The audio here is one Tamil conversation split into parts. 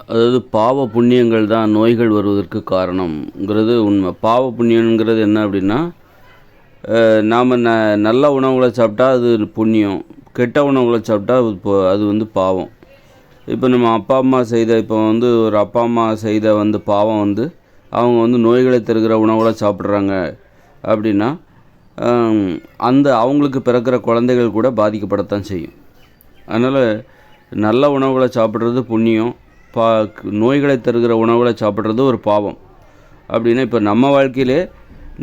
அதாவது பாவ புண்ணியங்கள் தான் நோய்கள் வருவதற்கு காரணம்ங்கிறது உண்மை. பாவ புண்ணியங்கிறது என்ன அப்படின்னா நாம் ந நல்ல உணவுகளை சாப்பிட்டா அது புண்ணியம் கெட்ட உணவுகளை சாப்பிட்டா அது இப்போ அது வந்து பாவம். இப்போ நம்ம அப்பா அம்மா செய்த இப்போ வந்து ஒரு அப்பா அம்மா செய்த வந்து பாவம் வந்து அவங்க வந்து நோய்களை தருகிற உணவுகளை சாப்பிட்றாங்க அப்படின்னா அந்த அவங்களுக்கு பிறக்கிற குழந்தைகள் கூட பாதிக்கப்படத்தான் செய்யும். அதனால் நல்ல உணவுகளை சாப்பிட்றது புண்ணியம் பா நோய்களை தருகிற உணவுகளை சாப்பிட்றது ஒரு பாவம். அப்படின்னா இப்போ நம்ம வாழ்க்கையிலே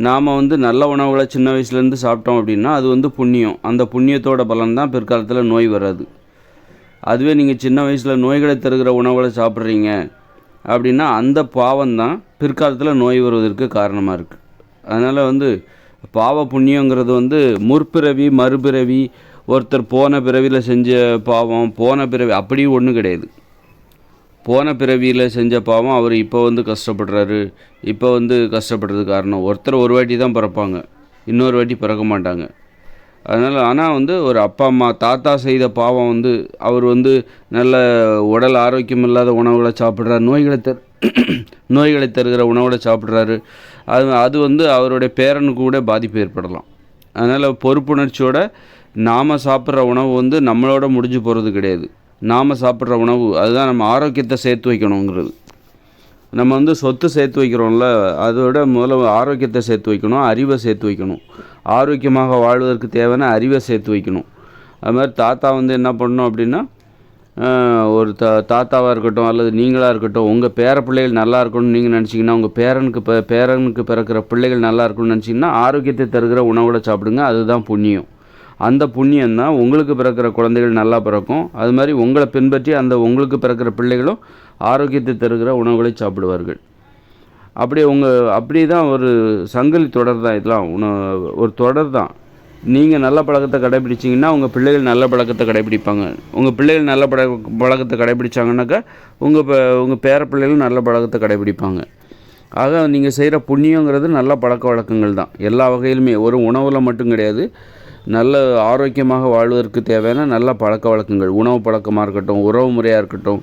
நாம் வந்து நல்ல உணவுகளை சின்ன வயசுலேருந்து சாப்பிட்டோம் அப்படின்னா அது வந்து புண்ணியம். அந்த புண்ணியத்தோட பலன் தான் பிற்காலத்தில் நோய் வராது அதுவே நீங்கள் சின்ன வயசில் நோய்களை தருகிற உணவுகளை சாப்பிட்றீங்க அப்படின்னா அந்த பாவம் தான் பிற்காலத்தில் நோய் வருவதற்கு காரணமாக இருக்குது அதனால் வந்து பாவ புண்ணியங்கிறது வந்து முற்பிறவி மறுபிறவி ஒருத்தர் போன பிறவியில் செஞ்ச பாவம் போன பிறவி அப்படி ஒன்றும் கிடையாது. போன பிறவியில் செஞ்ச பாவம் அவர் இப்போ வந்து கஷ்டப்படுறாரு. இப்போ வந்து கஷ்டப்படுறது காரணம். ஒருத்தர் ஒரு வாட்டி தான் பிறப்பாங்க. இன்னொரு வாட்டி பிறக்க மாட்டாங்க. அதனால் ஆனால் வந்து ஒரு அப்பா அம்மா தாத்தா செய்த பாவம் வந்து அவர் வந்து நல்ல உடல் ஆரோக்கியம் இல்லாத உணவுகளை சாப்பிட்றாரு. நோய்களை தர் நோய்களை தருகிற உணவுகளை சாப்பிட்றாரு. அது அது வந்து அவருடைய பேரனுக்கு கூட பாதிப்பு ஏற்படலாம். அதனால் பொறுப்புணர்ச்சியோட நாம் சாப்பிட்ற உணவு வந்து நம்மளோட முடிஞ்சு போகிறது கிடையாது. நாம் சாப்பிட்ற உணவு அதுதான் நம்ம ஆரோக்கியத்தை சேர்த்து வைக்கணுங்கிறது. நம்ம வந்து சொத்து சேர்த்து வைக்கிறோம்ல அதோட முதல்ல ஆரோக்கியத்தை சேர்த்து வைக்கணும் அறிவை சேர்த்து வைக்கணும். ஆரோக்கியமாக வாழ்வதற்கு தேவையான அறிவை சேர்த்து வைக்கணும். அது மாதிரி தாத்தா வந்து என்ன பண்ணணும் அப்படின்னா ஒரு தா தாத்தாவாக இருக்கட்டும் அல்லது நீங்களாக இருக்கட்டும் உங்கள் பேர பிள்ளைகள் நல்லா இருக்கணும்னு நீங்கள் நினச்சிங்கன்னா உங்கள் பேரனுக்கு பே பேரனுக்கு பிறக்கிற பிள்ளைகள் நல்லா இருக்கணும்னு நினச்சிங்கன்னா ஆரோக்கியத்தை தருகிற உணவோட சாப்பிடுங்க அதுதான் புண்ணியம். அந்த புண்ணியம் தான் உங்களுக்கு பிறக்கிற குழந்தைகள் நல்லா பிறக்கும். அது மாதிரி உங்களை பின்பற்றி அந்த உங்களுக்கு பிறக்கிற பிள்ளைகளும் ஆரோக்கியத்தை தருகிற உணவுகளை சாப்பிடுவார்கள். அப்படி உங்கள் அப்படி தான் ஒரு சங்கிலி தொடர் தான் இதெல்லாம். உண ஒரு தொடர் தான். நீங்கள் நல்ல பழக்கத்தை கடைபிடிச்சிங்கன்னா உங்கள் பிள்ளைகள் நல்ல பழக்கத்தை கடைபிடிப்பாங்க. உங்கள் பிள்ளைகள் நல்ல பழ பழக்கத்தை கடைபிடிச்சாங்கன்னாக்கா உங்கள் ப உங்கள் பேர பிள்ளைகளும் நல்ல பழக்கத்தை கடைபிடிப்பாங்க. ஆக நீங்கள் செய்கிற புண்ணியங்கிறது நல்ல பழக்க வழக்கங்கள் தான். எல்லா வகையிலுமே ஒரு உணவில் மட்டும் கிடையாது. நல்ல ஆரோக்கியமாக வாழ்வதற்கு தேவையான நல்ல பழக்க வழக்கங்கள். உணவு பழக்கமாக இருக்கட்டும் உறவு முறையாக இருக்கட்டும்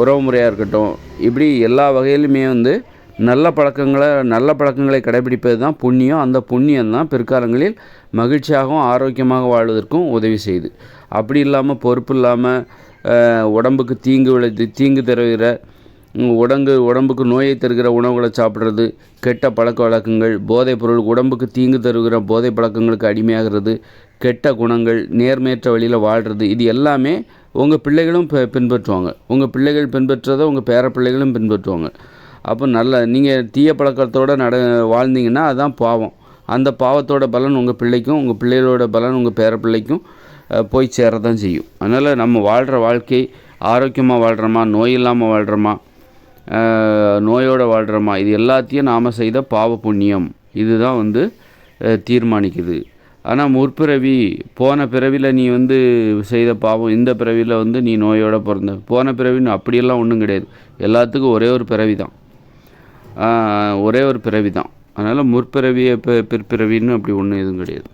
உறவு முறையாக இருக்கட்டும் இப்படி எல்லா வகையிலுமே வந்து நல்ல பழக்கங்களை நல்ல பழக்கங்களை கடைபிடிப்பது தான் புண்ணியம். அந்த புண்ணியம் தான் பிற்காலங்களில் மகிழ்ச்சியாகவும் ஆரோக்கியமாக வாழ்வதற்கும் உதவி செய்யுது அப்படி இல்லாமல் பொறுப்பு இல்லாமல் உடம்புக்கு தீங்கு விளைத்து தீங்கு தருகிற உடம்பு உடம்புக்கு நோயை தருகிற உணவுகளை சாப்பிட்றது கெட்ட பழக்க வழக்கங்கள் போதைப் பொருள் உடம்புக்கு தீங்கு தருகிற போதை பழக்கங்களுக்கு அடிமையாகிறது கெட்ட குணங்கள் நேர்மையற்ற வழியில் வாழ்கிறது இது எல்லாமே உங்கள் பிள்ளைகளும் பின்பற்றுவாங்க. உங்கள் பிள்ளைகள் பின்பற்றுறதை உங்கள் பேர பிள்ளைகளும் பின்பற்றுவாங்க. அப்போ நல்ல நீங்கள் தீய பழக்கத்தோடு நட வாழ்ந்தீங்கன்னா அதுதான் பாவம். அந்த பாவத்தோட பலன் உங்கள் பிள்ளைக்கும் உங்கள் பிள்ளைகளோட பலன் உங்கள் பேர பிள்ளைக்கும் போய் சேர தான் செய்யும். அதனால் நம்ம வாழ்கிற வாழ்க்கை ஆரோக்கியமாக வாழ்கிறோமா நோய் இல்லாமல் வாழ்கிறோமா நோயோடு வாழ்கிறோமா இது எல்லாத்தையும் நாம் செய்த பாவ புண்ணியம். இதுதான் வந்து தீர்மானிக்குது. ஆனால் முற்பிறவி போன பிறவியில் நீ வந்து செய்த பாவம் இந்த பிறவியில் வந்து நீ நோயோட பிறந்த போன பிறவின்னு அப்படியெல்லாம் ஒன்றும் கிடையாது. எல்லாத்துக்கும் ஒரே ஒரு பிறவி தான் ஒரே ஒரு பிறவி தான் அதனால் முற்பிறவியை பி- பிற்பிறவின்னு அப்படி ஒன்றும் எதுவும் கிடையாது.